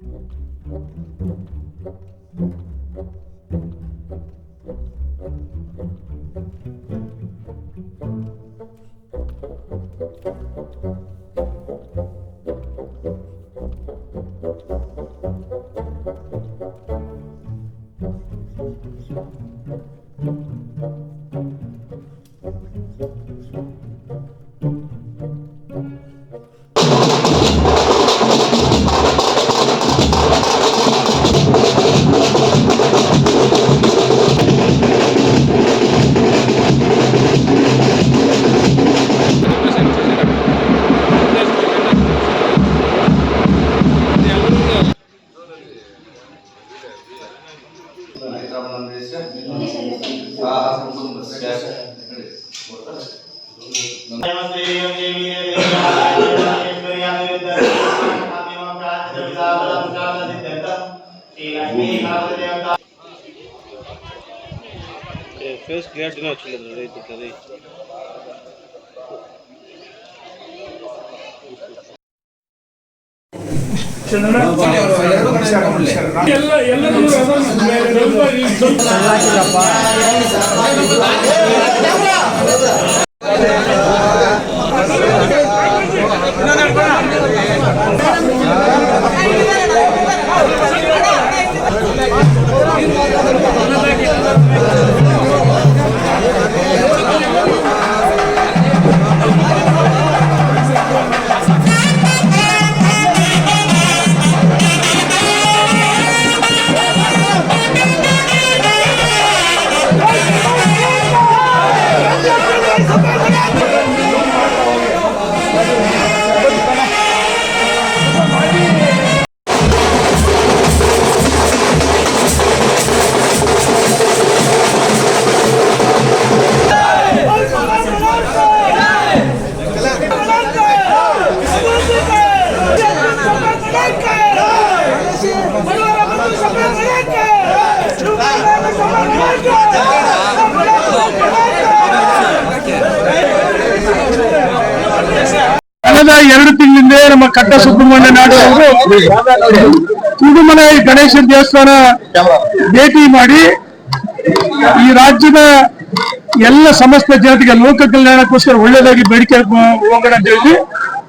Thank you. ಎಲ್ಲರೂ ಕಳೆದ ಎರಡು ತಿಂಗಳಿಂದ ನಮ್ಮ ಕಟ್ಟ ಸುಬ್ರಹ್ಮಣ್ಯ ನಾಡು ಕುಡುಮಲೆ ಗಣೇಶ ದೇವಸ್ಥಾನ ಭೇಟಿ ಮಾಡಿ ಈ ರಾಜ್ಯದ ಎಲ್ಲ ಸಮಸ್ತ ಜನತೆಗೆ ಲೋಕ ಕಲ್ಯಾಣಕ್ಕೋಸ್ಕರ ಒಳ್ಳೇದಾಗಿ ಬೇಡಿಕೆ ಹೋಗೋಣ ಅಂತ ಹೇಳಿ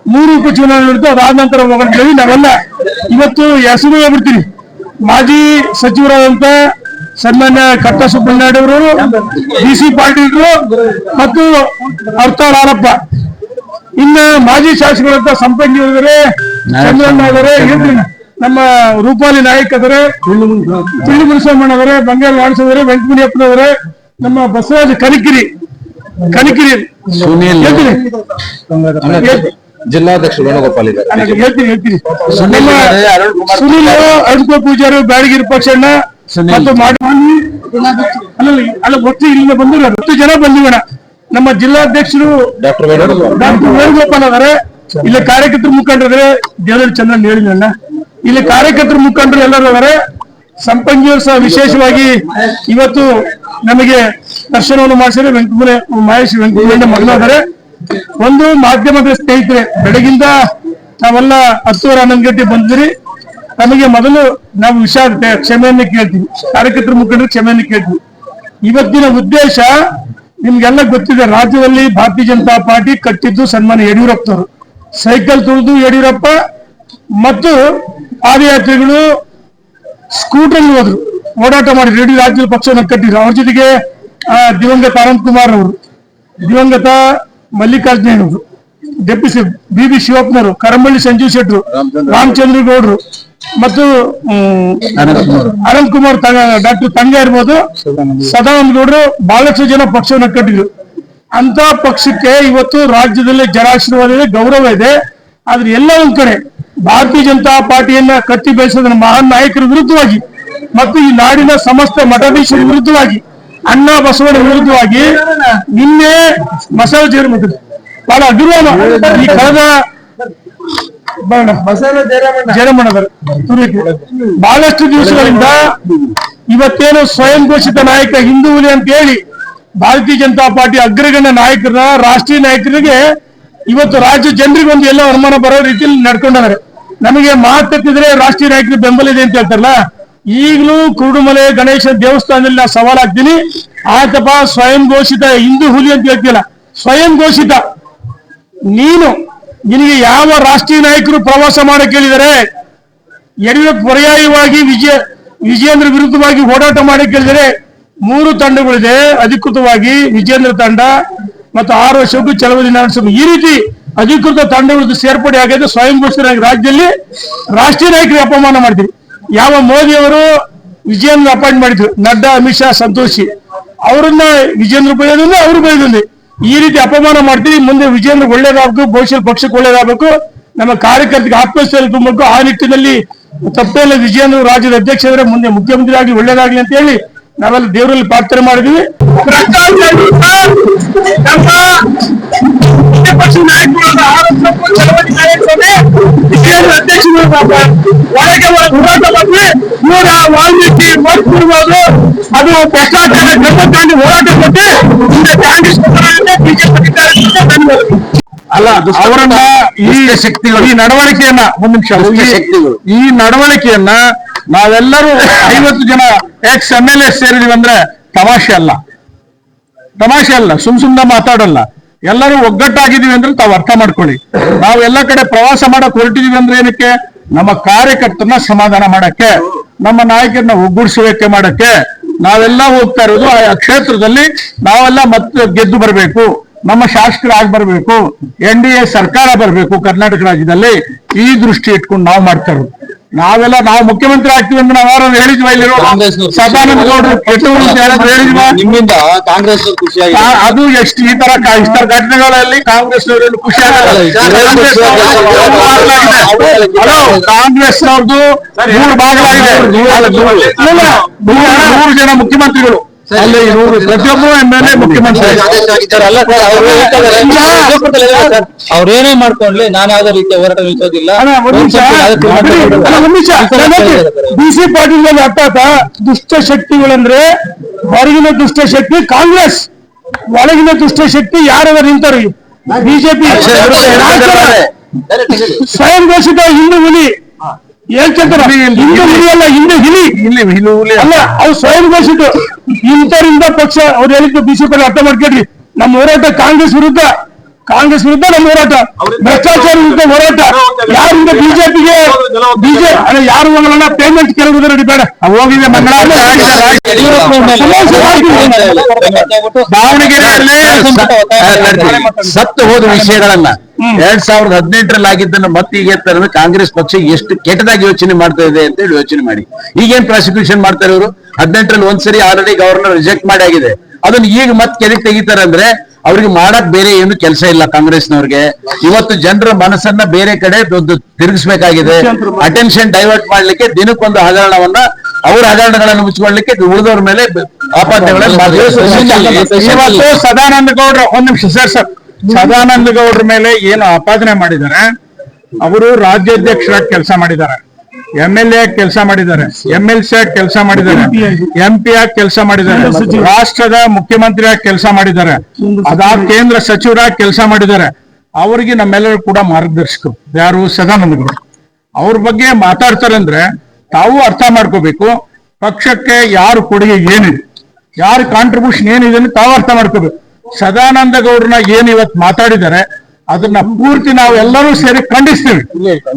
ಮೂರು ಉಪಚುನಾವಣೆ ನಡೆದು ಅದಾದ ನಂತರ ಹೋಗೋಣ ಅಂತ ಹೇಳಿ ನಾವೆಲ್ಲ ಇವತ್ತು ಹೆಸರು ಹೇಳ್ಬಿಡ್ತೀವಿ ಮಾಜಿ ಸಚಿವರಾದಂತ ಸನ್ಮಾನ್ಯ ಕಟ್ಟ ಅವರು ಡಿ ಸಿ ಪಾಟೀಲ್ರು ಮತ್ತು ಅರ್ಥಾಳ್ ಹಾರಪ್ಪ ಇನ್ನ ಮಾಜಿ ಶಾಸಕರಂತ ಸಂಪಂಗಿ ಹೋದರೆ ಚಂದ್ರಣ್ಣ ಅವರೇ ನಮ್ಮ ರೂಪಾಲಿ ನಾಯಕ್ ಅದರೆ ತುಳ್ಳಿ ಮುನಿಸ್ವಾಮಣ್ಣ ಅವರೇ ಬಂಗಾರ ವಾಣಸ್ ಅವರೇ ವೆಂಕಟಮುನಿಯಪ್ಪನವರೇ ನಮ್ಮ ಬಸವರಾಜ ಕನಿಕಿರಿ ಕನಿಕಿರಿ ಸುನೀಲ್. ಜಿಲ್ಲಾಧ್ಯಕ್ಷ ವೇಣುಗೋಪಾಲ್ ಹೇಳ್ತೀನಿ ಹೇಳ್ತೀನಿ. ಸುನೀಲ್ ಅರುಣ್ ಸುನೀಲ್ ಅರುಣ್ಕೋ ಪೂಜಾರಿ ಬ್ಯಾಡಗಿರಿ ಪಕ್ಷಣ್ಣ. ಮತ್ತು ಮಾಡಿ ಅಲ್ಲ ಅಲ್ಲ ಒಟ್ಟು ಇಲ್ಲಿಂದ ಬಂದಿರ ಹತ್ತು ಜನ ಬಂದಿವಣ ನಮ್ಮ ಜಿಲ್ಲಾಧ್ಯಕ್ಷರು ಡಾಕ್ಟರ್ ವೇಣುಗೋಪಾಲ್ ಡಾಕ್ಟರ್ ವೇಣುಗೋಪಾಲ್ ಅವರೇ. ಇಲ್ಲಿ ಕಾರ್ಯಕರ್ತರು ಮುಖಂಡರಿದ್ರೆ ದೇವರಲ್ಲಿ ಚಂದ್ರನ್ ಹೇಳಿದ್ನಲ್ಲ ಇಲ್ಲಿ ಕಾರ್ಯಕರ್ತರು ಮುಖಂಡರು ಎಲ್ಲರೂ ಅವರೇ. ಸಂಪಂಗಿಯವರು ಸಹ ವಿಶೇಷವಾಗಿ ಇವತ್ತು ನಮಗೆ ದರ್ಶನವನ್ನು ಮಾಡಿಸಿದ್ರೆ ವೆಂಕಟಮೂರ ಮಹೇಶ್ ವೆಂಕಟಮೂರ ಮಗನಾದರೆ ಒಂದು ಮಾಧ್ಯಮದ ಸ್ನೇಹಿತರೆ ಬೆಳಗಿಂದ ನಾವೆಲ್ಲ ಹತ್ತುವರೆ ಹನ್ನೊಂದು ಗಂಟೆ ಬಂದಿರಿ ನಮಗೆ ಮೊದಲು ನಾವು ವಿಷಾದ ಕ್ಷಮೆಯನ್ನು ಕೇಳ್ತೀವಿ. ಕಾರ್ಯಕರ್ತರ ಮುಖಂಡರು ಕ್ಷಮೆಯನ್ನು ಕೇಳ್ತೀವಿ. ಇವತ್ತಿನ ಉದ್ದೇಶ ನಿಮ್ಗೆಲ್ಲ ಗೊತ್ತಿದೆ ರಾಜ್ಯದಲ್ಲಿ ಭಾರತೀಯ ಜನತಾ ಪಾರ್ಟಿ ಕಟ್ಟಿದ್ದು ಸನ್ಮಾನ ಯಡಿಯೂರಪ್ಪನವರು. ಸೈಕಲ್ ತುಳಿದು ಯಡಿಯೂರಪ್ಪ ಮತ್ತು ಪಾದಯಾತ್ರಿಗಳು ಸ್ಕೂಟರ್ ಹೋದ್ರು. ಓಡಾಟ ಮಾಡಿ ರೆಡಿ ರಾಜ್ಯದ ಪಕ್ಷವನ್ನು ಕಟ್ಟಿದ್ರು. ಅವ್ರ ಜೊತೆಗೆ ಆ, ದಿವಂಗತ ಅನಂತ್ ಕುಮಾರ್ ಅವರು. ದಿವಂಗತ ಮಲ್ಲಿಕಾರ್ಜುನ ಅವರು ಡೆಪ್ಯೂಟಿ ಬಿ ಬಿ ಶಿವಪ್ಪನವರು. ಕರಂಬಳ್ಳಿ ಸಂಜೀವ್ ಶೆಟ್ರು ರಾಮಚಂದ್ರ ಗೌಡ್ರು. ಮತ್ತು ಅನಂತ್ ಕುಮಾರ್ ಡಾಕ್ಟರ್ ತಂಗ ಇರ್ಬೋದು. ಸದಾನಂದ ಗೌಡರು ಬಹಳಷ್ಟು ಜನ ಪಕ್ಷವನ್ನು ಕಟ್ಟಿದ್ರು. ಅಂತ ಪಕ್ಷಕ್ಕೆ ಇವತ್ತು ರಾಜ್ಯದಲ್ಲಿ ಜನಾಶೀರ್ವಾದ ಗೌರವ ಇದೆ. ಆದ್ರೆ ಎಲ್ಲ ಒಂದ್ ಕಡೆ ಭಾರತೀಯ ಜನತಾ ಪಾರ್ಟಿಯನ್ನ ಕಟ್ಟಿ ಬೆಳೆಸಿದ ಮಹಾನ್ ನಾಯಕರ ವಿರುದ್ಧವಾಗಿ ಮತ್ತು ಈ ನಾಡಿನ ಸಮಸ್ತ ಮಠಾಧೀಶರ ವಿರುದ್ಧವಾಗಿ, ಅಣ್ಣಾ ಬಸವಣ್ಣ ವಿರುದ್ಧವಾಗಿ ನಿನ್ನೆ ಮಸಾಲ ಜೇರು ಮಾಡಿದ್ರು. ಬಹಳ ಅಭಿಮಾನ. ಈ ಕಳೆದ ಬಹಳಷ್ಟು ದಿವಸಗಳಿಂದ ಇವತ್ತೇನು ಸ್ವಯಂ ಘೋಷಿತ ನಾಯಕ ಹಿಂದೂ ಹುಲಿ ಅಂತ ಹೇಳಿ ಭಾರತೀಯ ಜನತಾ ಪಾರ್ಟಿ ಅಗ್ರಗಣ್ಯ ನಾಯಕರ ರಾಷ್ಟ್ರೀಯ ನಾಯಕರಿಗೆ ಇವತ್ತು ರಾಜ್ಯ ಜನರಿಗೆ ಒಂದು ಎಲ್ಲ ಅನುಮಾನ ಬರೋ ರೀತಿಯಲ್ಲಿ ನಡ್ಕೊಂಡಿದ್ದಾರೆ ನಮಗೆ ಮಾತಿದ್ರೆ ರಾಷ್ಟ್ರೀಯ ನಾಯಕರ ಬೆಂಬಲ ಇದೆ ಅಂತ ಹೇಳ್ತಾರಲ್ಲ? ಈಗಲೂ ಕುರುಡುಮಲೆ ಗಣೇಶ ದೇವಸ್ಥಾನದಲ್ಲಿ ನಾ ಸವಾಲಾಗ್ತೀನಿ ಆತಪ ಸ್ವಯಂ ಘೋಷಿತ ಹಿಂದೂ ಹುಲಿ ಅಂತ ಹೇಳ್ತಿಲ್ಲ ಸ್ವಯಂ ಘೋಷಿತ. ನೀನು ನಿನಗೆ ಯಾವ ರಾಷ್ಟ್ರೀಯ ನಾಯಕರು ಪ್ರವಾಸ ಮಾಡಿ ಕೇಳಿದರೆ ಯಡಿಯೂರಪ್ಪ ಪರ್ಯಾಯವಾಗಿ ವಿಜಯ, ವಿಜಯೇಂದ್ರ ವಿರುದ್ಧವಾಗಿ ಹೋರಾಟ ಮಾಡಿ ಕೇಳಿದರೆ ಮೂರು ತಂಡಗಳಿದೆ. ಅಧಿಕೃತವಾಗಿ ವಿಜೇಂದ್ರ ತಂಡ ಮತ್ತು ಆರು ವರ್ಷಕ್ಕೂ ಚಲವದಿ ಈ ರೀತಿ ಅಧಿಕೃತ ತಂಡಗಳು ಸೇರ್ಪಡೆ ಆಗಿದೆ ಸ್ವಯಂ ಘೋಷಿತರಾಗಿ ರಾಜ್ಯದಲ್ಲಿ ರಾಷ್ಟ್ರೀಯ ನಾಯಕರಿಗೆ ಅಪಮಾನ ಮಾಡ್ತೀವಿ ಯಾವ ಮೋದಿ ಅವರು ವಿಜಯೇಂದ್ರ ಅಪಾಯಿಂಟ್ ಮಾಡಿದ್ರು. ನಡ್ಡಾ, ಅಮಿತ್ ಶಾ, ಸಂತೋಷಿ. ಅವರನ್ನ ವಿಜೇಂದ್ರ ಬೈದಂದ್ರೆ ಅವರು ಬೈಯೋದಿಲ್ಲ ಈ ರೀತಿ ಅಪಮಾನ ಮಾಡ್ತೀವಿ. ಮುಂದೆ ವಿಜೇಂದ್ರ ಒಳ್ಳೇದಾಗಬೇಕು, ಭವಿಷ್ಯದ ಪಕ್ಷಕ್ಕೆ ಒಳ್ಳೇದಾಗಬೇಕು. ನಮ್ಮ ಕಾರ್ಯಕರ್ತರಿಗೆ ಆತ್ಮಸ್ಥೈರ್ಯ ತುಂಬಬೇಕು. ಆ ನಿಟ್ಟಿನಲ್ಲಿ ತಪ್ಪೇಲ್ಲ ವಿಜೇಂದ್ರ ರಾಜ್ಯದ ಅಧ್ಯಕ್ಷರೇ ಮುಂದೆ ಮುಖ್ಯಮಂತ್ರಿ ಆಗಿ ಒಳ್ಳೇದಾಗಲಿ ಅಂತ ಹೇಳಿ ನಾವೆಲ್ಲ ದೇವರಲ್ಲಿ ಪ್ರಾರ್ಥನೆ ಮಾಡಿದೀವಿ. ನಮ್ಮ ವಿಜೇಂದ್ರ ಅಧ್ಯಕ್ಷರು ಒಳಗೆ ಹೋರಾಟ ಮಾಡಿದ್ವಿ ಇವರ ವಾಲ್ಮೀಕಿ ಮಾಡ್ತಿರ್ಬೋದು. ಅದು ಭ್ರಷ್ಟಾಚಾರ ಕ್ರಮ ತಾಂಡಿ ಹೋರಾಟ ಕೊಟ್ಟು ಮುಂದೆ ಕಾಂಗ್ರೆಸ್ ಬಿಜೆಪಿ ಅಲ್ಲ ಅವರನ್ನ ಈ ಶಕ್ತಿಗಳು. ಈ ನಡವಳಿಕೆಯನ್ನ ಒಂದ್ ನಿಮಿಷ ಈ- ಶಕ್ತಿಗಳು. ಈ ನಡವಳಿಕೆಯನ್ನ ನಾವೆಲ್ಲರೂ ಐವತ್ತು ಜನ ಎಕ್ಸ್ ಎಂ ಎಲ್ ಎ ಸೇರಿದೀವಿ ಅಂದ್ರೆ ತಮಾಷೆ ಅಲ್ಲ. ತಮಾಷೆ ಅಲ್ಲ ಸುಮ್ ಸುಮ್ನೆ ಮಾತಾಡಲ್ಲ. ಎಲ್ಲರೂ ಒಗ್ಗಟ್ಟಾಗಿದ್ದೀವಿ ಅಂದ್ರೆ ತಾವು ಅರ್ಥ ಮಾಡ್ಕೊಳ್ಳಿ. ನಾವು ಎಲ್ಲ ಕಡೆ ಪ್ರವಾಸ ಮಾಡಕ್ ಹೊರಟಿದೀವಿ ಅಂದ್ರೆ ಏನಕ್ಕೆ? ನಮ್ಮ ಕಾರ್ಯಕರ್ತರನ್ನ ಸಮಾಧಾನ ಮಾಡಕ್ಕೆ, ನಮ್ಮ ನಾಯಕರನ್ನ ಒಗ್ಗೂಡಿಸುವಿಕೆ ಮಾಡಕ್ಕೆ ನಾವೆಲ್ಲ ಹೋಗ್ತಾ ಇರೋದು ಆ ಕ್ಷೇತ್ರದಲ್ಲಿ ನಾವೆಲ್ಲ ಮತ್ತೆ ಗೆದ್ದು ಬರಬೇಕು. ನಮ್ಮ ಶಾಸಕರಾಗಿ ಬರಬೇಕು ಎನ್ ಡಿ ಎ ಸರ್ಕಾರ ಬರಬೇಕು ಕರ್ನಾಟಕ ರಾಜ್ಯದಲ್ಲಿ ಈ ದೃಷ್ಟಿ ಇಟ್ಕೊಂಡು ನಾವು ಮಾಡ್ತಾ ಇರೋದು ನಾವೆಲ್ಲ ನಾವು ಮುಖ್ಯಮಂತ್ರಿ ಆಗ್ತೀವಿ ಅಂತ ನಾವು ಯಾರು ಹೇಳಿದ್ವಾ ಇಲ್ಲಿರೋ ಸದಾನಂದ ಗೌಡರು ಕೆಟ್ಟವರು ಹೇಳಿದ್ವಾ ನಿಮ್ಮಿಂದ ಕಾಂಗ್ರೆಸ್ ಅದು ಎಷ್ಟು ಈ ತರ ಇಷ್ಟರ ಘಟನೆಗಳಲ್ಲಿ ಕಾಂಗ್ರೆಸ್ನವರಲ್ಲಿ ಖುಷಿ ಆಗಲ್ಲ ಕಾಂಗ್ರೆಸ್ನವ್ರದ್ದು ಮೂರು ಭಾಗವಾಗಿದೆ ನೂರು ಜನ ಮುಖ್ಯಮಂತ್ರಿಗಳು ಅಲ್ಲಿ ನೂರು ಪ್ರತಿಯೊಬ್ಬರು ಎಂ ಮುಖ್ಯಮಂತ್ರಿ ಅವ್ರೇನೇ ಮಾಡ್ಕೊಂಡ್ಲಿ ನಾನು ಯಾವ್ದೇ ರೀತಿಯ ಹೋರಾಟ ನಿಲ್ಸೋದಿಲ್ಲ ಬಿ ಸಿ ಪಾಟೀಲ್ ಮೇಲೆ ಅರ್ಥ ಆತ ದುಷ್ಟ ಶಕ್ತಿಗಳಂದ್ರೆ ಹೊರಗಿನ ದುಷ್ಟ ಶಕ್ತಿ ಕಾಂಗ್ರೆಸ್ ಒಳಗಿನ ದುಷ್ಟ ಶಕ್ತಿ ಯಾರವ ನಿಂತರು ಬಿಜೆಪಿ ಸ್ವಯಂ ಘೋಷಿತ ಹಿಂದೂ ಹುಲಿ ಹೇಳ್ತಾರೆ ಹಿಂದೂ ಹಿಂದೆ. ಹಿಂದೂ ಹಿಲಿ ಇಲ್ಲಿ ಹುಲಿ. ಅಲ್ಲ ಅವ್ರು ಸ್ವಯಂ ಘೋಷಿತ ಇಂಥರಿಂದ ಪಕ್ಷ ಅವ್ರು ಹೇಳಿದ್ದು ಬಿಜೆಪಿ ಅರ್ಥ ಮಾಡ್ಕೊಡ್ರಿ. ನಮ್ಮ ಹೋರಾಟ ಕಾಂಗ್ರೆಸ್ ವಿರುದ್ಧ ಕಾಂಗ್ರೆಸ್ ವಿರುದ್ಧ ನಮ್ಮ ಹೋರಾಟ ಭ್ರಷ್ಟಾಚಾರ ವಿರುದ್ಧ ಹೋರಾಟ ಯಾರಿಂದ ಬಿಜೆಪಿಗೆ ಬಿಜೆಪಿ ಅಂದ್ರೆ ಯಾರು ಹೋಗಲ್ಲ ಪೇಮೆಂಟ್ ಕೆಲವರು ರೆಡಿ ಬೇಡ ಹೋಗಿದೆ ದಾವಣಗೆರೆಯಲ್ಲಿ ಸತ್ತು ಹೋದ ವಿಷಯಗಳನ್ನ ಎರಡ್ ಸಾವಿರದ ಹದಿನೆಂಟರಲ್ಲಿ ಆಗಿದ್ದನ್ನ ಮತ್ತೆ ಈಗ ಕಾಂಗ್ರೆಸ್ ಪಕ್ಷ ಎಷ್ಟು ಕೆಟ್ಟದಾಗಿ ಯೋಚನೆ ಮಾಡ್ತಾ ಇದೆ ಅಂತ ಹೇಳಿ ಯೋಚನೆ ಮಾಡಿ ಈಗೇನ್ ಪ್ರಾಸಿಕ್ಯೂಷನ್ ಮಾಡ್ತಾರೆ ಇವರು ಹದಿನೆಂಟರಲ್ಲಿ ಒಂದ್ಸರಿ ಆಲ್ರೆಡಿ ಗವರ್ನರ್ ರಿಜೆಕ್ಟ್ ಮಾಡಿ ಆಗಿದೆ ಅದನ್ನ ಈಗ ಮತ್ತೆ ಕೆದಕ್ ತೆಗಿತಾರೆ ಅಂದ್ರೆ ಅವ್ರಿಗೆ ಮಾಡಕ್ ಬೇರೆ ಏನು ಕೆಲಸ ಇಲ್ಲ ಕಾಂಗ್ರೆಸ್ನವ್ರಿಗೆ. ಇವತ್ತು ಜನರ ಮನಸ್ಸನ್ನ ಬೇರೆ ಕಡೆ ದೊಡ್ಡ ತಿರುಗಿಸ್ಬೇಕಾಗಿದೆ. ಅಟೆನ್ಷನ್ ಡೈವರ್ಟ್ ಮಾಡ್ಲಿಕ್ಕೆ ದಿನಕ್ಕೊಂದು ಹಗರಣವನ್ನ ಅವ್ರ ಹಗರಣಗಳನ್ನು ಮುಚ್ಚಿಕೊಳ್ಳಿಕ್ಕೆ ಉಳಿದವ್ರ ಮೇಲೆ. ಇವತ್ತು ಸದಾನಂದ ಗೌಡ್ರ ಒಂದ್ ನಿಮಿಷ ಸರ್ ಸರ್. ಸದಾನಂದ ಗೌಡ್ರ ಮೇಲೆ ಏನು ಆಪಾದನೆ ಮಾಡಿದ್ದಾರೆ ಅವರು ರಾಜ್ಯಾಧ್ಯಕ್ಷರಾಗಿ ಕೆಲಸ ಮಾಡಿದ್ದಾರೆ. ಎಂ ಎಲ್ ಎ ಕೆಲಸ ಮಾಡಿದ್ದಾರೆ. ಎಂ ಎಲ್ ಸಿ ಆಗಿ ಕೆಲಸ ಮಾಡಿದ್ದಾರೆ. ಎಂ ಪಿ ಆಗಿ ಕೆಲಸ ಮಾಡಿದ್ದಾರೆ. ರಾಷ್ಟ್ರದ ಮುಖ್ಯಮಂತ್ರಿಯಾಗಿ ಕೆಲಸ ಮಾಡಿದ್ದಾರೆ. ಅದಾದ ಕೇಂದ್ರ ಸಚಿವರಾಗಿ ಕೆಲಸ ಮಾಡಿದ್ದಾರೆ. ಅವರಿಗೆ ನಮ್ಮೆಲ್ಲರೂ ಕೂಡ ಮಾರ್ಗದರ್ಶಕರು. ಯಾರು ಸದಾನಂದ ಗೌಡ ಅವ್ರ ಬಗ್ಗೆ ಮಾತಾಡ್ತಾರೆ ಅಂದ್ರೆ ತಾವು ಅರ್ಥ ಮಾಡ್ಕೋಬೇಕು. ಪಕ್ಷಕ್ಕೆ ಯಾರು ಕೊಡುಗೆ ಏನಿದೆ? ಯಾರು ಕಾಂಟ್ರಿಬ್ಯೂಷನ್ ಏನಿದೆ ಅಂತ ತಾವು ಅರ್ಥ ಮಾಡ್ಕೋಬೇಕು. ಸದಾನಂದ ಗೌಡ್ರನ್ನ ಏನ್ ಇವತ್ತು ಮಾತಾಡಿದ್ದಾರೆ? ಅದನ್ನ ಪೂರ್ತಿ ನಾವು ಎಲ್ಲರೂ ಸೇರಿ ಖಂಡಿಸ್ತೀವಿ.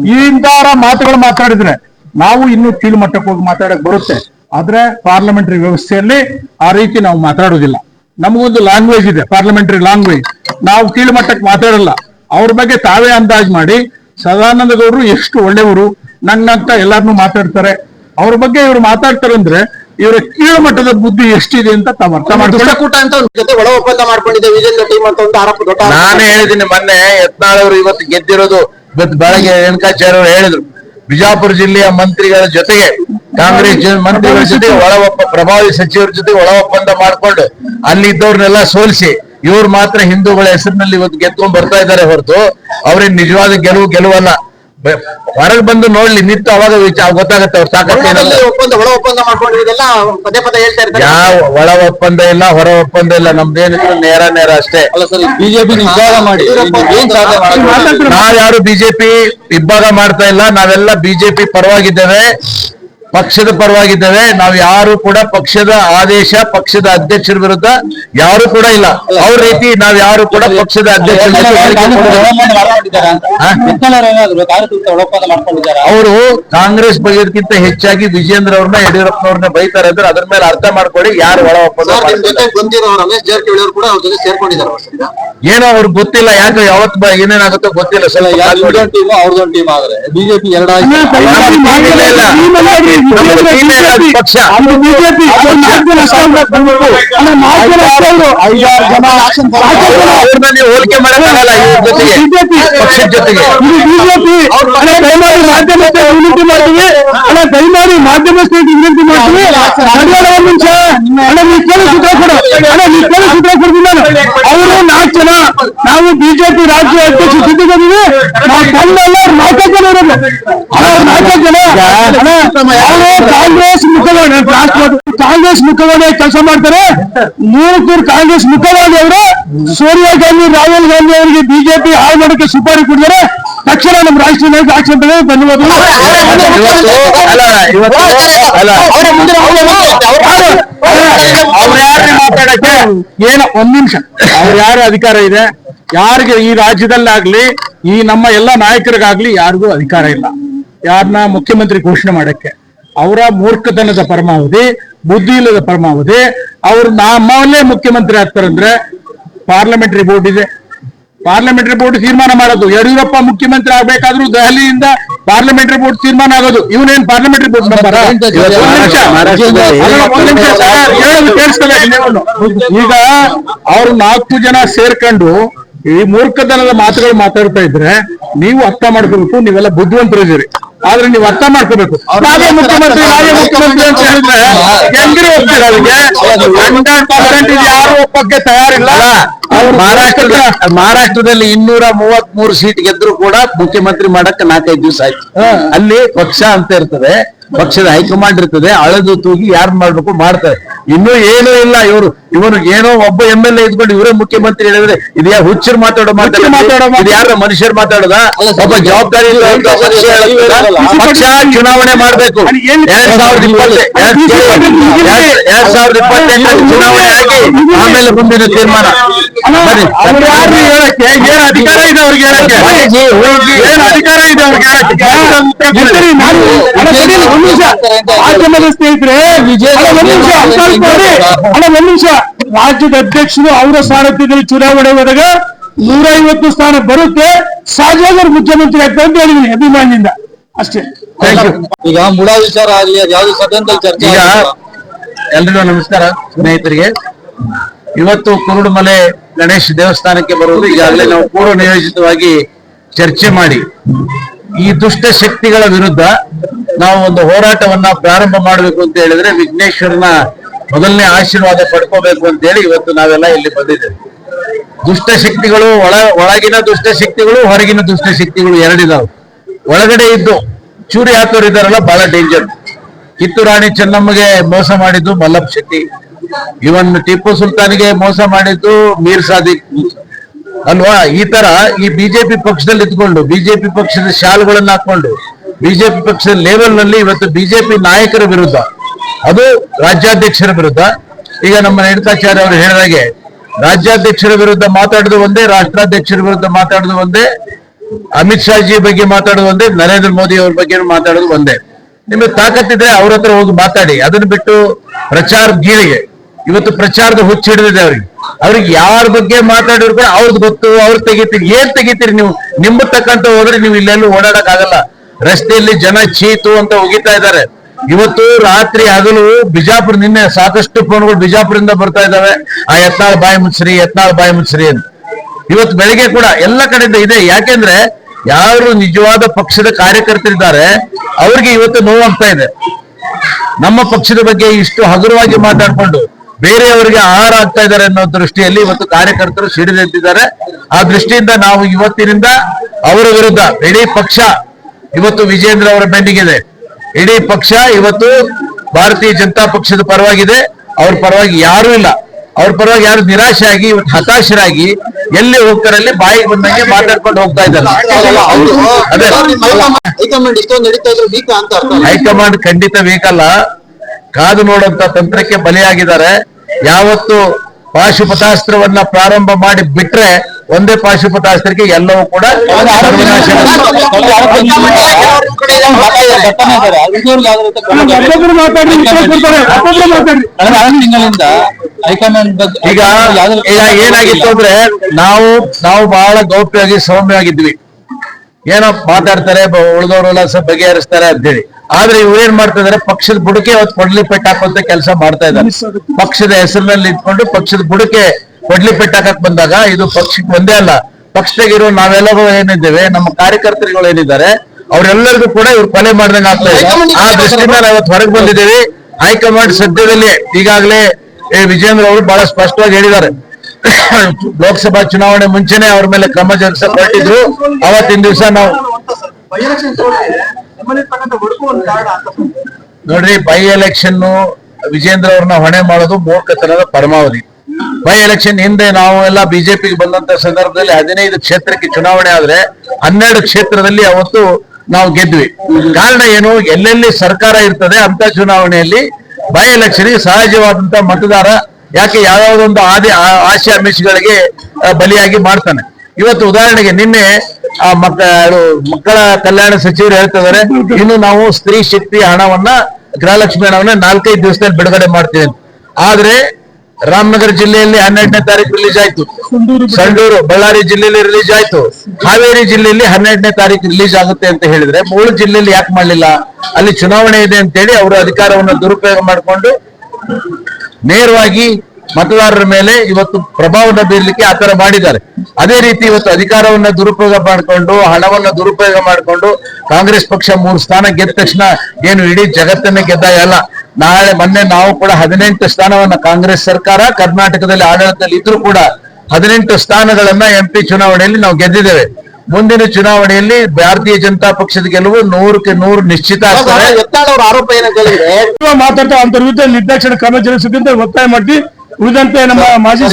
ಈಂತಾರ ಮಾತುಗಳು ಮಾತಾಡಿದ್ರೆ ನಾವು ಇನ್ನೂ ಕೀಳು ಮಟ್ಟಕ್ಕೆ ಹೋಗಿ ಮಾತಾಡಕ್ ಬರುತ್ತೆ. ಆದ್ರೆ ಪಾರ್ಲಿಮೆಂಟರಿ ವ್ಯವಸ್ಥೆಯಲ್ಲಿ ಆ ರೀತಿ ನಾವು ಮಾತಾಡೋದಿಲ್ಲ. ನಮಗೊಂದು ಲ್ಯಾಂಗ್ವೇಜ್ ಇದೆ ಪಾರ್ಲಿಮೆಂಟರಿ ಲ್ಯಾಂಗ್ವೇಜ್ ನಾವು ಕೀಳು ಮಟ್ಟಕ್ಕೆ ಮಾತಾಡಲ್ಲ. ಅವ್ರ ಬಗ್ಗೆ ತಾವೇ ಅಂದಾಜ್ ಮಾಡಿ. ಸದಾನಂದ ಗೌಡರು ಎಷ್ಟು ಒಳ್ಳೆಯವರು. ನನ್ನಂತ ಎಲ್ಲಾರನ್ನೂ ಮಾತಾಡ್ತಾರೆ. ಅವ್ರ ಬಗ್ಗೆ ಇವ್ರು ಮಾತಾಡ್ತಾರೆ ಅಂದ್ರೆ ಇವರ ಕೀಳುಮಟ್ಟದ ಬುದ್ಧಿ ಎಷ್ಟಿದೆ ಅಂತ ತಾವು ಅರ್ಥ ಮಾಡ್ಕೊಂಡು ಅಂತ ಒಂದ್ ಜೊತೆ ಒಳ ಒಪ್ಪಂದ ಮಾಡ್ಕೊಂಡಿದ್ದೆ ವಿಜೇಂದ್ರ ಟೀಮ್ ಅಂತ ಒಂದು ಆರೋಪ ದೊಡ್ಡ ಆರೋಪ. ನಾನೇ ಹೇಳಿದ್ದೀನಿ ಮೊನ್ನೆ ಯತ್ನಾಳ್ ಅವರು ಇವತ್ತು ಗೆದ್ದಿರೋದು ಇವತ್ತು ಬೆಳಗ್ಗೆ ರೇಣುಕಾಚಾರ್ಯ ಅವರು ಹೇಳಿದ್ರು. ಬಿಜಾಪುರ ಜಿಲ್ಲೆಯ ಮಂತ್ರಿಗಳ ಜೊತೆಗೆ ಕಾಂಗ್ರೆಸ್ ಮಂತ್ರಿಗಳ ಜೊತೆ ಒಳ ಒಪ್ಪ ಪ್ರಭಾವಿ ಸಚಿವರ ಜೊತೆ ಒಳ ಒಪ್ಪಂದ ಮಾಡ್ಕೊಂಡು ಅಲ್ಲಿ ಇದ್ದವ್ರನ್ನೆಲ್ಲ ಸೋಲಿಸಿ ಇವ್ರು ಮಾತ್ರ ಹಿಂದೂಗಳ ಹೆಸರಿನಲ್ಲಿ ಇವತ್ತು ಗೆದ್ಕೊಂಡ್ ಬರ್ತಾ ಇದ್ದಾರೆ ಹೊರತು ಅವ್ರಿಗೆ ನಿಜವಾದ ಗೆಲುವು ಗೆಲುವಲ್ಲ. ಹೊರಗೆ ಬಂದು ನೋಡ್ಲಿ ನಿಂತು ಅವಾಗ ವಿಚಾರ ಗೊತ್ತಾಗತ್ತೆ ಅವ್ರು ಸಾಕಷ್ಟು ಒಪ್ಪಂದ ಒಳ ಒಪ್ಪಂದ ಮಾಡ್ಕೊಂಡಿರೋದೆಲ್ಲ ಪದೇ ಪದೇ ಹೇಳ್ತಾ ಇರ್ತಾರೆ. ಯಾವ ಒಳ ಒಪ್ಪಂದ ಇಲ್ಲ ಹೊರ ಒಪ್ಪಂದ ಇಲ್ಲ ನಮ್ದೇನಿದ್ರು ನೇರ ನೇರ ಅಷ್ಟೇ. ಅಲ್ಲ ಸರ್ ಬಿಜೆಪಿ ಮಾಡಿ? ನಾವ್ ಯಾರು ಬಿಜೆಪಿ ಇಬ್ಬಾಗ ಮಾಡ್ತಾ ಇಲ್ಲ ನಾವೆಲ್ಲ ಬಿಜೆಪಿ ಪರವಾಗಿದ್ದೇವೆ. ಪಕ್ಷದ ಪರವಾಗಿದ್ದೇವೆ ನಾವು ಯಾರು ಕೂಡ ಪಕ್ಷದ ಆದೇಶ ಪಕ್ಷದ ಅಧ್ಯಕ್ಷರ ವಿರುದ್ಧ ಯಾರು ಕೂಡ ಇಲ್ಲ ಅವ್ರ ರೀತಿ ನಾವ್ ಯಾರು ಕೂಡ ಪಕ್ಷದ ಅಧ್ಯಕ್ಷರ ಅವರು ಕಾಂಗ್ರೆಸ್ ಬಗೆಗಿಂತ ಹೆಚ್ಚಾಗಿ ವಿಜೇಂದ್ರ ಅವ್ರನ್ನ ಯಡಿಯೂರಪ್ಪನವ್ರನ್ನ ಬೈತಾರೆ ಅಂದ್ರೆ ಅದ್ರ ಮೇಲೆ ಅರ್ಥ ಮಾಡ್ಕೊಳ್ಳಿ ಯಾರು ಒಳ ಒಪ್ಪಂದ ಸರ್ ನಿಮ್ ಜೊತೆ ಬಂದಿರೋ ರಮೇಶ್ ಜಾರಕಿಹೊಳಿ ಅವರು ಕೂಡ ಅವ್ರ ಜೊತೆ ಸೇರ್ಕೊಂಡಿದ್ದಾರೆ ಏನೋ ಅವ್ರಿಗೆ ಗೊತ್ತಿಲ್ಲ ಯಾಕೆ ಯಾವತ್ ಬ- ಏನೇನಾಗುತ್ತೋ ಗೊತ್ತಿಲ್ಲ ಸಲ ಯಾರು ಕಾದ್ ನೋಡಿ. ಇವ್ರದೊಂದು ಟೀಮ್ ಅವ್ರದೊಂದು ಟೀಮ್ ಆದ್ರೆ ಬಿಜೆಪಿ ಎರಡಾಗಿ ಪಕ್ಷ ಬಿಜೆಪಿ ಐದಾರು ಜನ ಅವ್ರನ್ನ ನೀವು ಹೋಲಿಕೆ ಮಾಡಕ್ಕಾಗಲ್ಲ ಇವ್ರ ಜೊತೆಗೆ ಬಿಜೆಪಿ ಪಕ್ಷದ ಜೊತೆಗೆ ಬಿಜೆಪಿ ಅಲ್ಲ ದಯಮಾಡಿ ಮಾಧ್ಯಮ ಸ್ನೇಹಿತರು ವಿನಂತಿ ಮಾಡ್ತೀವಿ ಅಲ್ಲ ದಯಮಾಡಿ ಮಾಧ್ಯಮ ಸ್ನೇಹಿತರು ವಿನಂತಿ ಮಾಡ್ತೀವಿ ನಡೆಯೋಣ ಒಂದ್ ನಿಮಿಷ ಅಲ್ಲ ನೀವು ಕೇಳಿ ಸೂತ್ರ ಕೊಡು ಅಲ್ಲ ನೀವು ಕೇಳಿ ಸೂತ್ರ ಕೊಡ್ತೀನಿ ನಾನು ಅವರು ನಾಲ್ಕು ಜನ ನಾವು ಬಿಜೆಪಿ ರಾಜ್ಯ ಅಧ್ಯಕ್ಷ ಸಿದ್ದಿದ್ದೀವಿ ನಾವು ಬಂದಲ್ಲ ಅವ್ರು ನಾಲ್ಕು ಜನ ಇರೋದು ಅವ್ರು ನಾಲ್ಕು ಜನ ಕಾಂಗ್ರೆಸ್ ಮುಖವಾಣಿ ಕಾಂಗ್ರೆಸ್ ಮುಖವಾಣಿ ಕೆಲಸ ಮಾಡ್ತಾರೆ ನೂರಕ್ಕೂರು ಕಾಂಗ್ರೆಸ್ ಮುಖವಾಣಿ ಅವರು ಸೋನಿಯಾ ಗಾಂಧಿ ರಾಹುಲ್ ಗಾಂಧಿ ಅವರಿಗೆ ಬಿಜೆಪಿ ಹಾಳು ಮಾಡೋಕೆ ಸುಪಾರಿ ಕೊಡಿದರೆ ತಕ್ಷಣ ನಮ್ಮ ರಾಷ್ಟ್ರೀಯ ನಾಯಕ ಆಕ್ಷನ್ ಇವತ್ತು ಅಲ್ಲ ಅವ್ರು ಯಾರು ಮಾತಾಡಕ್ಕೆ ಏನೋ ಒಂದ್ ನಿಮಿಷ ಅವ್ರ ಯಾರು ಅಧಿಕಾರ ಇದೆ ಯಾರಿಗೆ ಈ ರಾಜ್ಯದಲ್ಲಾಗ್ಲಿ ಈ ನಮ್ಮ ಎಲ್ಲ ನಾಯಕರಿಗಾಗ್ಲಿ ಯಾರಿಗೂ ಅಧಿಕಾರ ಇಲ್ಲ. ಯಾರನ್ನ ಮುಖ್ಯಮಂತ್ರಿ ಘೋಷಣೆ ಮಾಡಕ್ಕೆ. ಅವರ ಮೂರ್ಖತನದ ಪರಮಾವಧಿ ಬುದ್ಧಿ ಇಲ್ಲದ ಪರಮಾವಧಿ ಅವ್ರು ನಮ್ಮಲ್ಲೇ ಮುಖ್ಯಮಂತ್ರಿ ಆಗ್ತಾರಂದ್ರೆ ಪಾರ್ಲಿಮೆಂಟರಿ ಬೋರ್ಡ್ ಇದೆ. ಪಾರ್ಲಿಮೆಂಟರಿ ಬೋರ್ಡ್ ತೀರ್ಮಾನ ಮಾಡೋದು. ಯಡಿಯೂರಪ್ಪ ಮುಖ್ಯಮಂತ್ರಿ ಆಗ್ಬೇಕಾದ್ರೂ ದೆಹಲಿಯಿಂದ ಪಾರ್ಲಿಮೆಂಟರಿ ಬೋರ್ಡ್ ತೀರ್ಮಾನ ಆಗೋದು. ಇವನೇನ್ ಪಾರ್ಲಿಮೆಂಟರಿ ಬೋರ್ಡ್ ಮೆಂಬರ್. ಈಗ ಅವ್ರು ನಾಲ್ಕು ಜನ ಸೇರ್ಕೊಂಡು ಈ ಮೂರ್ಖತನದ ಮಾತುಗಳು ಮಾತಾಡ್ತಾ ಇದ್ರೆ ನೀವು ಅರ್ಥ ಮಾಡ್ಕೋಬೇಕು ನೀವೆಲ್ಲ ಬುದ್ಧಿವಂತರಿದ್ದೀರಿ ಆದ್ರೆ ನೀವು ಅರ್ಥ ಮಾಡ್ಕೋಬೇಕು. ನಾವೇ ಮುಖ್ಯಮಂತ್ರಿ ನಾವೇ ಮುಖ್ಯಮಂತ್ರಿ ಅಂತ ಹೇಳಿದ್ರೆ ಹೆಂಗ್ರಿ ಒಪ್ತೀರ ಅದಕ್ಕೆ ಹಂಡ್ರೆಡ್ ಪರ್ಸೆಂಟ್ ಯಾರು ಒಪ್ಪಕ್ಕೆ ತಯಾರಿಲ್ಲ. ಅವ್ರು ಮಹಾರಾಷ್ಟ್ರದ ಮಹಾರಾಷ್ಟ್ರದಲ್ಲಿ ಇನ್ನೂರ ಮೂವತ್ ಮೂರು ಸೀಟ್ ಗೆದ್ರು ಕೂಡ ಮುಖ್ಯಮಂತ್ರಿ ಮಾಡಕ್ಕೆ ನಾಲ್ಕೈದು ದಿವಸ ಆಯ್ತು. ಅಲ್ಲಿ ಪಕ್ಷ ಅಂತ ಇರ್ತದೆ. ಪಕ್ಷದ ಹೈಕಮಾಂಡ್ ಇರ್ತದೆ ಅಳೆದು ತೂಗಿ ಯಾರು ಮಾಡ್ಬೇಕು ಮಾಡ್ತಾರೆ ಇನ್ನೂ ಏನೂ ಇಲ್ಲ ಇವರು ಇವನು ಏನೋ ಒಬ್ಬ ಎಂ ಎಲ್ ಎ ಇದ್ಕೊಂಡು ಇವರೇ ಮುಖ್ಯಮಂತ್ರಿ ಹೇಳಿದ್ರೆ ಇದು ಯಾರು ಹುಚ್ಚರು ಮಾತಾಡೋ ಮಾತಾಡೋ ಯಾರ ಮಾತು. ಇದು ಯಾರು ಮನುಷ್ಯರು ಮಾತಾಡೋದ ಒಬ್ಬ ಜವಾಬ್ದಾರಿ ಇಲ್ಲ ಪಕ್ಷ ಚುನಾವಣೆ ಮಾಡ್ಬೇಕು ಎರಡ್ ಸಾವಿರದ ಇಪ್ಪತ್ತು ಎರಡ್- ಸಾವಿರದ ಇಪ್ಪತ್ತೆಂಟು ಚುನಾವಣೆ ಆಗಿ ಆಮೇಲೆ ಮುಂದಿನ ತೀರ್ಮಾನ. ಅವ್ರು ಯಾರು ಹೇಳಕ್ಕೆ? ಏನ್ ಅಧಿಕಾರ ಇದೆ ಅವ್ರಿಗೆ ಹೇಳಕ್ಕೆ? ಹೋಗಿ, ಹೋಗಿ. ಏನ್ ಅಧಿಕಾರ ಇದೆ ಅವ್ರಿಗೆ ಹೇಳಕ್ಕೆ? ಇರ್ತೀರಿ, ನಾನು- ಅಲ್ಲ, ಸರಿ, ಒಂದ್ ನಿಮಿಷ. ಮಾಧ್ಯಮದ ಸ್ನೇಹಿತರೆ ಅಲ್ಲ, ಒಂದ್ ನಿಮಿಷ ಸ್ವಲ್ಪ ಒಂದ್ ನಿಮಿಷ. ರಾಜ್ಯದ ಅಧ್ಯಕ್ಷರು ಅವರ ಸಾರಥ್ಯದಲ್ಲಿ ಚುನಾವಣೆ ಹೋದಾಗ ನೂರ ಐವತ್ತು ಸ್ಥಾನ ಬರುತ್ತೆ. ಸಹಜವಾಗಿ ಮುಖ್ಯಮಂತ್ರಿ ಆಗ್ತಾರೆ ಅಂತ ಹೇಳಿದೀನಿ ಅಭಿಮಾನಿಯಿಂದ. ಅಷ್ಟೇ. ಈಗ ಮುಳ ವಿಚಾರ ಆಗಲಿ ಯಾವ್ದು ಸದನದಲ್ಲಿ ಚರ್ಚೆ ಈಗ ಎಲ್ರಿಗೂ ನಮಸ್ಕಾರ ಸ್ನೇಹಿತರಿಗೆ. ಇವತ್ತು ಕುರುಡುಮಲೆ ಗಣೇಶ್ ದೇವಸ್ಥಾನಕ್ಕೆ ಬರುವುದು ಈಗಾಗಲೇ ನಾವು ಪೂರ್ವ ನಿಯೋಜಿತವಾಗಿ ಚರ್ಚೆ ಮಾಡಿ. ಈ ದುಷ್ಟ ಶಕ್ತಿಗಳ ವಿರುದ್ಧ ನಾವು ಒಂದು ಹೋರಾಟವನ್ನ ಪ್ರಾರಂಭ ಮಾಡಬೇಕು ಅಂತ ಹೇಳಿದ್ರೆ ವಿಘ್ನೇಶ್ವರನ ಮೊದಲನೇ ಆಶೀರ್ವಾದ ಪಡ್ಕೋಬೇಕು ಅಂತ ಹೇಳಿ ಇವತ್ತು ನಾವೆಲ್ಲ ಇಲ್ಲಿ ಬಂದಿದ್ದೇವೆ. ದುಷ್ಟ ಶಕ್ತಿಗಳು ಒಳ, ಒಳಗಿನ ದುಷ್ಟ ಶಕ್ತಿಗಳು ಹೊರಗಿನ ದುಷ್ಟ ಶಕ್ತಿಗಳು ಎರಡಿದಾವೆ. ಒಳಗಡೆ ಇದ್ದು ಚೂರಿ ಹಾಕೋರು ಇದಾರಲ್ಲ ಬಹಳ ಡೇಂಜರ್ ಕಿತ್ತು ರಾಣಿ ಚೆನ್ನಮ್ಮಗೆ ಮೋಸ ಮಾಡಿದ್ದು ಮಲ್ಲಪ್ಪ ಶೆಟ್ಟಿ. ಇವನ್ ಟಿಪ್ಪು ಸುಲ್ತಾನ್ಗೆ ಮೋಸ ಮಾಡಿದ್ದು ಮೀರ್ ಸಾದಿಕ್. ಅಲ್ವಾ? ಈ ತರ ಈ ಬಿಜೆಪಿ ಪಕ್ಷದಲ್ಲಿ ಇದ್ಕೊಂಡು ಬಿಜೆಪಿ ಪಕ್ಷದ ಶಾಲ್ಗಳನ್ನ ಹಾಕೊಂಡು ಬಿಜೆಪಿ ಪಕ್ಷದ ಲೆವೆಲ್ನಲ್ಲಿ ಇವತ್ತು ಬಿಜೆಪಿ ನಾಯಕರ ವಿರುದ್ಧ, ಅದು ರಾಜ್ಯಾಧ್ಯಕ್ಷರ ವಿರುದ್ಧ. ಈಗ ನಮ್ಮ ನೇತಾಚಾರ್ಯ ಅವರು ಹೇಳಿದಾಗೆ ರಾಜ್ಯಾಧ್ಯಕ್ಷರ ವಿರುದ್ಧ ಮಾತಾಡೋದು ಒಂದೇ, ರಾಷ್ಟ್ರಾಧ್ಯಕ್ಷರ ವಿರುದ್ಧ ಮಾತಾಡೋದು ಒಂದೇ, ಅಮಿತ್ ಶಾ ಜಿ ಬಗ್ಗೆ ಮಾತಾಡೋದು ಒಂದೇ, ನರೇಂದ್ರ ಮೋದಿ ಅವ್ರ ಬಗ್ಗೆ ಮಾತಾಡೋದು ಒಂದೇ. ನಿಮಗೆ ತಾಕತ್ತಿದ್ರೆ ಅವ್ರ ಹತ್ರ ಹೋಗಿ ಮಾತಾಡಿ. ಅದನ್ನ ಬಿಟ್ಟು ಪ್ರಚಾರ ಗೀಳಿಗೆ. ಇವತ್ತು ಪ್ರಚಾರದ ಹುಚ್ಚು ಹಿಡಿದಿದೆ ಅವ್ರಿಗೆ. ಅವ್ರಿಗೆ ಯಾರ ಬಗ್ಗೆ ಮಾತಾಡಿದ್ರು ಕೂಡ ಅವ್ರದ್ದು ಗೊತ್ತು, ಅವ್ರು ತೆಗಿತೀರಿ. ಏನ್ ತೆಗಿತೀರಿ ನೀವು? ನಿಮ್ಮ ತಕ್ಕಂತ ಹೋದ್ರೆ ನೀವು ಇಲ್ಲೆಲ್ಲೂ ಓಡಾಡಕ್ ಆಗಲ್ಲ ರಸ್ತೆಯಲ್ಲಿ ಜನ ಚೀತು ಅಂತ ಹೋಗಿತಾ ಇದ್ದಾರೆ. ಇವತ್ತು ರಾತ್ರಿ ಹಗಲು ಬಿಜಾಪುರ ನಿನ್ನೆ ಸಾಕಷ್ಟು ಫೋನ್ಗಳು ಬಿಜಾಪುರದಿಂದ ಬರ್ತಾ ಇದಾವೆ ಆ ಯತ್ನಾಳ್ ಬಾಯಿ ಮುಚ್ಚ್ರಿ, ಯತ್ನಾಳ್ ಬಾಯಿ ಮುಚ್ಚ್ರಿ ಅಂತ. ಇವತ್ತು ಬೆಳಿಗ್ಗೆ ಕೂಡ ಎಲ್ಲ ಕಡೆಯಿಂದ ಇದೆ. ಯಾಕೆಂದ್ರೆ ಯಾರು ನಿಜವಾದ ಪಕ್ಷದ ಕಾರ್ಯಕರ್ತರಿದ್ದಾರೆ, ಅವ್ರಿಗೆ ಇವತ್ತು ನೋವಾಗ್ತಾ ಇದೆ. ನಮ್ಮ ಪಕ್ಷದ ಬಗ್ಗೆ ಇಷ್ಟು ಹಗುರವಾಗಿ ಮಾತಾಡ್ಕೊಂಡು ಬೇರೆಯವರಿಗೆ ಆಹಾರ ಆಗ್ತಾ ಇದ್ದಾರೆ ಅನ್ನೋ ದೃಷ್ಟಿಯಲ್ಲಿ ಇವತ್ತು ಕಾರ್ಯಕರ್ತರು ಸಿಡಿದೆದ್ದಿದ್ದಾರೆ ಆ ದೃಷ್ಟಿಯಿಂದ ನಾವು ಇವತ್ತಿನಿಂದ ಅವರ ವಿರುದ್ಧ ಇಡೀ ಪಕ್ಷ ಇವತ್ತು ವಿಜೇಂದ್ರ ಅವರ ಬೆನ್ನಿಗಿದೆ. ಇಡೀ ಪಕ್ಷ ಇವತ್ತು ಭಾರತೀಯ ಜನತಾ ಪಕ್ಷದ ಪರವಾಗಿದೆ. ಅವ್ರ ಪರವಾಗಿ ಯಾರೂ ಇಲ್ಲ. ಅವ್ರ ಪರವಾಗಿ ಯಾರು ನಿರಾಶೆ ಆಗಿ ಇವತ್ತು ಹತಾಶರಾಗಿ ಎಲ್ಲಿ ಹೋಗ್ತಾರಲ್ಲಿ ಬಾಯಿಗೆ ಬಂದಂಗೆ ಮಾತಾಡ್ಕೊಂಡು ಹೋಗ್ತಾ ಇದ್ದಾರೆ. ಅಲ್ಲ. ಹೈಕಮಾಂಡ್ ಖಂಡಿತ ಬೇಕಲ್ಲ ಕಾದು ನೋಡುವಂತ ತಂತ್ರಕ್ಕೆ ಬಲಿಯಾಗಿದ್ದಾರೆ. ಯಾವತ್ತು ಪಾಶುಪತಾಸ್ತ್ರವನ್ನ ಪ್ರಾರಂಭ ಮಾಡಿ ಬಿಟ್ರೆ ಒಂದೇ ಪಾಶುಪತಾಸ್ತ್ರಕ್ಕೆ ಎಲ್ಲವೂ ಕೂಡ ಈಗ ಏನಾಗಿತ್ತು ಅಂದ್ರೆ ನಾವು ನಾವು ಬಹಳ ಗೌಪ್ಯವಾಗಿ ಸೌಮ್ಯವಾಗಿದ್ವಿ ಏನೋ ಮಾತಾಡ್ತಾರೆ ಉಳಿದವರೆಲ್ಲ ಬಗೆಹರಿಸ್ತಾರೆ ಅಂತೇಳಿ. ಆದ್ರೆ ಇವ್ರೇನ್ ಮಾಡ್ತಾ ಇದಾರೆ ಪಕ್ಷದ ಬುಡಕೆ ಅವತ್ತು ಕೊಡ್ಲಿ ಪೆಟ್ಟು ಹಾಕುವಂತ ಕೆಲಸ ಮಾಡ್ತಾ ಇದ್ದಾರೆ. ಪಕ್ಷದ ಹೆಸರಿನಲ್ಲಿ ಇಟ್ಕೊಂಡು ಪಕ್ಷದ ಬುಡಕೆ ಕೊಡ್ಲಿ ಪೆಟ್ಟು ಹಾಕಕ್ ಬಂದಾಗ ಇದು ಪಕ್ಷಕ್ಕೆ ಒಂದೇ ಅಲ್ಲ ಪಕ್ಷದಾಗಿರೋ ನಾವೆಲ್ಲರೂ ಏನಿದ್ದೇವೆ, ನಮ್ಮ ಕಾರ್ಯಕರ್ತರುಗಳು ಏನಿದ್ದಾರೆ, ಅವ್ರೆಲ್ಲರಿಗೂ ಕೂಡ ಇವ್ರು ಕೊಲೆ ಮಾಡ್ದಂಗೆ ಆಗ್ತಾ ಇದೆ. ಆ ದೃಷ್ಟಿಯಿಂದ ನಾವು ಹೊರಗೆ ಬಂದಿದ್ದೀವಿ. ಹೈಕಮಾಂಡ್ ಸದ್ಯದಲ್ಲಿ ಈಗಾಗಲೇ ವಿಜೇಂದ್ರ ಅವರು ಬಹಳ ಸ್ಪಷ್ಟವಾಗಿ ಹೇಳಿದ್ದಾರೆ. ಲೋಕಸಭಾ ಚುನಾವಣೆ ಮುಂಚೆನೆ ಅವ್ರ ಮೇಲೆ ಕ್ರಮ ಜರುಗಿಸಕ್ ಹೊರಟಿದ್ರು ಅವತ್ತಿನ ದಿವಸ ನಾವು ನೋಡ್ರಿ ಬೈ ಎಲೆಕ್ಷನ್ ವಿಜೇಂದ್ರ ಅವ್ರನ್ನ ಹೊಣೆ ಮಾಡೋದು ಮೂರ್ಖತನದ ಪರಮಾವಧಿ. ಬೈ ಎಲೆಕ್ಷನ್ ಹಿಂದೆ ನಾವು ಎಲ್ಲ ಬಿಜೆಪಿಗೆ ಬಂದಂತ ಸಂದರ್ಭದಲ್ಲಿ ಹದಿನೈದು ಕ್ಷೇತ್ರಕ್ಕೆ ಚುನಾವಣೆ ಆದ್ರೆ ಹನ್ನೆರಡು ಕ್ಷೇತ್ರದಲ್ಲಿ ಅವತ್ತು ನಾವು ಗೆದ್ವಿ. ಕಾರಣ ಏನು? ಎಲ್ಲೆಲ್ಲಿ ಸರ್ಕಾರ ಇರ್ತದೆ, ಅಂತ ಚುನಾವಣೆಯಲ್ಲಿ ಬೈ ಎಲೆಕ್ಷನ್ ಸಹಜವಾದಂತ ಮತದಾರ ಯಾಕೆ ಯಾವ್ಯಾವ್ದೊಂದು ಆದಿ ಆಮಿಷಗಳಿಗೆ ಬಲಿಯಾಗಿ ಮಾಡ್ತಾನೆ. ಇವತ್ತು ಉದಾಹರಣೆಗೆ ನಿನ್ನೆ ಆ ಮಕ್ಕ ಮಕ್ಕಳ ಕಲ್ಯಾಣ ಸಚಿವರು ಹೇಳ್ತಿದ್ದಾರೆ ಇನ್ನು ನಾವು ಸ್ತ್ರೀ ಶಕ್ತಿ ಹಣವನ್ನ ಗೃಹಲಕ್ಷ್ಮಿ ಹಣವನ್ನ ನಾಲ್ಕೈದು ದಿವಸದಲ್ಲಿ ಬಿಡುಗಡೆ ಮಾಡ್ತೀವಿ. ಆದ್ರೆ ರಾಮನಗರ ಜಿಲ್ಲೆಯಲ್ಲಿ ಹನ್ನೆರಡನೇ ತಾರೀಕು ರಿಲೀಸ್ ಆಯ್ತು. ಸಂಡೂರು ಬಳ್ಳಾರಿ ಜಿಲ್ಲೆಯಲ್ಲಿ ರಿಲೀಸ್ ಆಯ್ತು. ಹಾವೇರಿ ಜಿಲ್ಲೆಯಲ್ಲಿ ಹನ್ನೆರಡನೇ ತಾರೀಕು ರಿಲೀಸ್ ಆಗುತ್ತೆ ಅಂತ ಹೇಳಿದ್ರೆ ಮೂರು ಜಿಲ್ಲೆಯಲ್ಲಿ ಯಾಕೆ ಮಾಡ್ಲಿಲ್ಲ? ಅಲ್ಲಿ ಚುನಾವಣೆ ಇದೆ ಅಂತೇಳಿ ಅವರು ಅಧಿಕಾರವನ್ನು ದುರುಪಯೋಗ ಮಾಡಿಕೊಂಡು ನೇರವಾಗಿ ಮತದಾರರ ಮೇಲೆ ಇವತ್ತು ಪ್ರಭಾವನ ಬೀರ್ಲಿಕ್ಕೆ ಆತರ ಮಾಡಿದ್ದಾರೆ. ಅದೇ ರೀತಿ ಇವತ್ತು ಅಧಿಕಾರವನ್ನ ದುರುಪಯೋಗ ಮಾಡಿಕೊಂಡು, ಹಣವನ್ನ ದುರುಪಯೋಗ ಮಾಡಿಕೊಂಡು ಕಾಂಗ್ರೆಸ್ ಪಕ್ಷ ಮೂರು ಸ್ಥಾನ ಗೆದ್ದ ತಕ್ಷಣ ಏನು ಇಡೀ ಜಗತ್ತನ್ನೇ ಗೆದ್ದಾಯಲ್ಲ ನಾಳೆ ಮೊನ್ನೆ ನಾವು ಕೂಡ ಹದಿನೆಂಟು ಸ್ಥಾನವನ್ನ ಕಾಂಗ್ರೆಸ್ ಸರ್ಕಾರ, ಕರ್ನಾಟಕದಲ್ಲಿ ಆಡಳಿತದಲ್ಲಿ ಇದ್ರೂ ಕೂಡ ಹದಿನೆಂಟು ಸ್ಥಾನಗಳನ್ನ ಎಂಪಿ ಚುನಾವಣೆಯಲ್ಲಿ ನಾವು ಗೆದ್ದಿದ್ದೇವೆ. ಮುಂದಿನ ಚುನಾವಣೆಯಲ್ಲಿ ಭಾರತೀಯ ಜನತಾ ಪಕ್ಷದ ಗೆಲುವು ನೂರಕ್ಕೆ ನೂರು ನಿಶ್ಚಿತ ಆಗ್ತದೆ. ಯತ್ನಾಳ್ ಅವ್ರ ಆರೋಪ ಏನಂತ ಮಾತಾಡ್ತಾ ಅಂತ ವಿರುದ್ಧ ನಿರ್ದಾಕ್ಷಿಣ ಕ್ರಮ ಜರುಗಿಸಬೇಕಂತ ಒತ್ತಾಯ ಮಾಡ್ತೀವಿ ಉಳಿದಂತೆ ನಮ್ಮ ಮಾಜಿ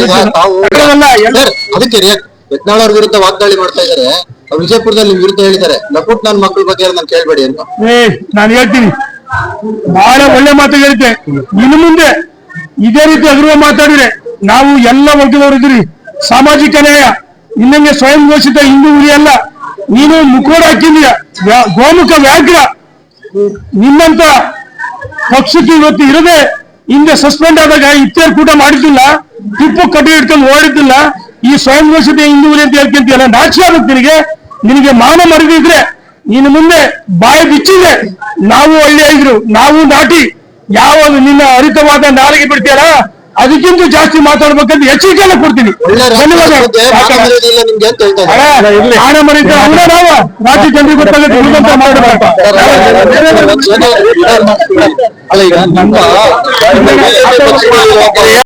ಅದಕ್ಕೆ ರಿಯಾಕ್ಟ್ ಯತ್ನಾಳ್ ಅವ್ರ ವಿರುದ್ಧ ವಾಗ್ದಾಳಿ ಮಾಡ್ತಾ ಇದ್ದಾರೆ. ವಿಜಯಪುರದಲ್ಲಿ ವಿರುದ್ಧ ಹೇಳಿದ್ದಾರೆ. ಲಪುಟ್ ನನ್ನ ಮಕ್ಕಳ ಬಗ್ಗೆ ನಾನು ಕೇಳ್ಬೇಡಿ ಅಂತ. ಏ ನಾನು ಹೇಳ್ತೀನಿ. ಬಹಳ ಒಳ್ಳೆ ಮಾತು ಹೇಳಿದ್ದೆ. ಇನ್ನು ಮುಂದೆ ಇದೇ ರೀತಿ ಅಗರ್ವ ಮಾತಾಡಿದ್ರೆ ನಾವು ಎಲ್ಲ ವರ್ಗದವರು ಇದ್ರಿ ಸಾಮಾಜಿಕ ನ್ಯಾಯ ಇನ್ನಂಗೆ ಸ್ವಯಂ ಘೋಷಿತ ಹಿಂದೂ ಉಳಿಯಲ್ಲ ನೀನು ಮುಖೋಡ ಹಾಕಿದೀಯ ಗೋಮುಖ ವ್ಯಾಘ್ರ. ನಿನ್ನಂತ ಪಕ್ಷಕ್ಕೆ ಇವತ್ತು ಇರದೆ, ಹಿಂದೆ ಸಸ್ಪೆಂಡ್ ಆದಾಗ ಇತ್ಯರ್ ಕೂಟ ಮಾಡಿದ್ದಿಲ್ಲ, ಟಿಪ್ಪು ಕಟ್ಟಿ ಹಿಡ್ಕೊಂಡು ಓಡಿದ್ದಿಲ್ಲ, ಈ ಸ್ವಯಂ ಘೋಷಿತ ಹಿಂದೂ ಉಳಿ ಅಂತ ಹೇಳ್ಕೊಂತೀಯಲ್ಲ ನಾಚಿ ಆಗುತ್ತೆ ನಿನಗೆ. ನಿನಗೆ ಮಾನ ಮರೆದಿದ್ರೆ ನಿನ್ನ ಮುಂದೆ ಬಾಯಿ ಬಿಚ್ಚಿದೆ ನಾವು ಹಳ್ಳಿ ಐದ್ರು ನಾವು ನಾಟಿ. ಯಾವ ನಿನ್ನ ಹರಿತವಾದ ನಾಲಿಗೆ ಬಿಡ್ತೀಯಲ್ಲ ಅದಕ್ಕಿಂತ ಜಾಸ್ತಿ ಮಾತಾಡ್ಬೇಕಂತ ಎಚ್ಚರಿಕೆಲ್ಲ ಕೊಡ್ತೀನಿ. ಮರೀತ ನಾವ ರಾಜ್ಯ ಜನರಿಗೆ ಗೊತ್ತಾಗುತ್ತೆ ಉಳಿದಂತ ಮಾಡಬೇಕು ಅಲ್ಲ ಈಗ ನಮ್ಮ